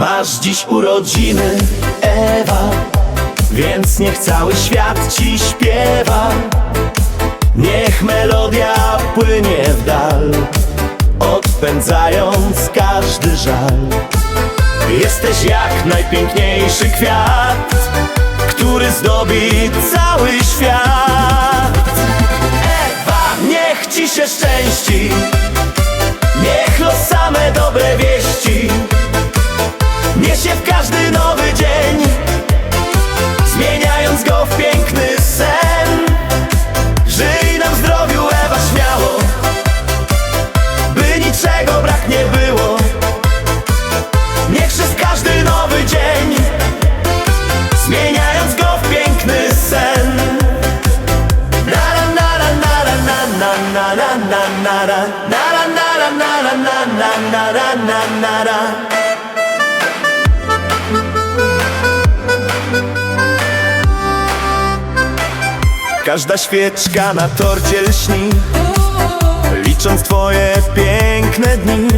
Masz dziś urodziny, Ewa Więc niech cały świat ci śpiewa. Niech melodia płynie w dal Odpędzając każdy żal. Jesteś jak najpiękniejszy kwiat Który zdobi cały świat. Ewa, niech ci się szczęści Niech los same dobre Każda świeczka na torcie lśni Licząc twoje piękne dni.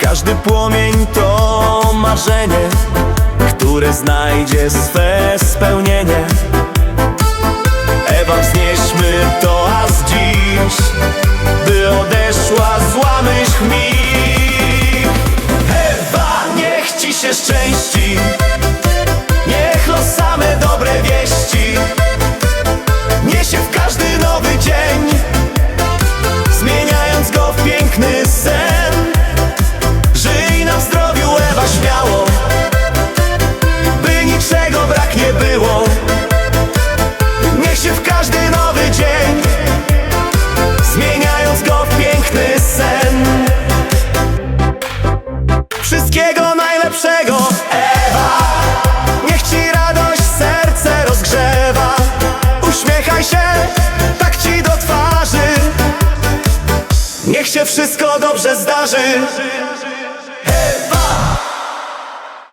Każdy płomień to marzenie Które znajdzie swe spełnienie Wszystkiego najlepszego. Ewa Niech ci radość serce rozgrzewa. Uśmiechaj się, tak ci do twarzy. Niech się wszystko dobrze zdarzy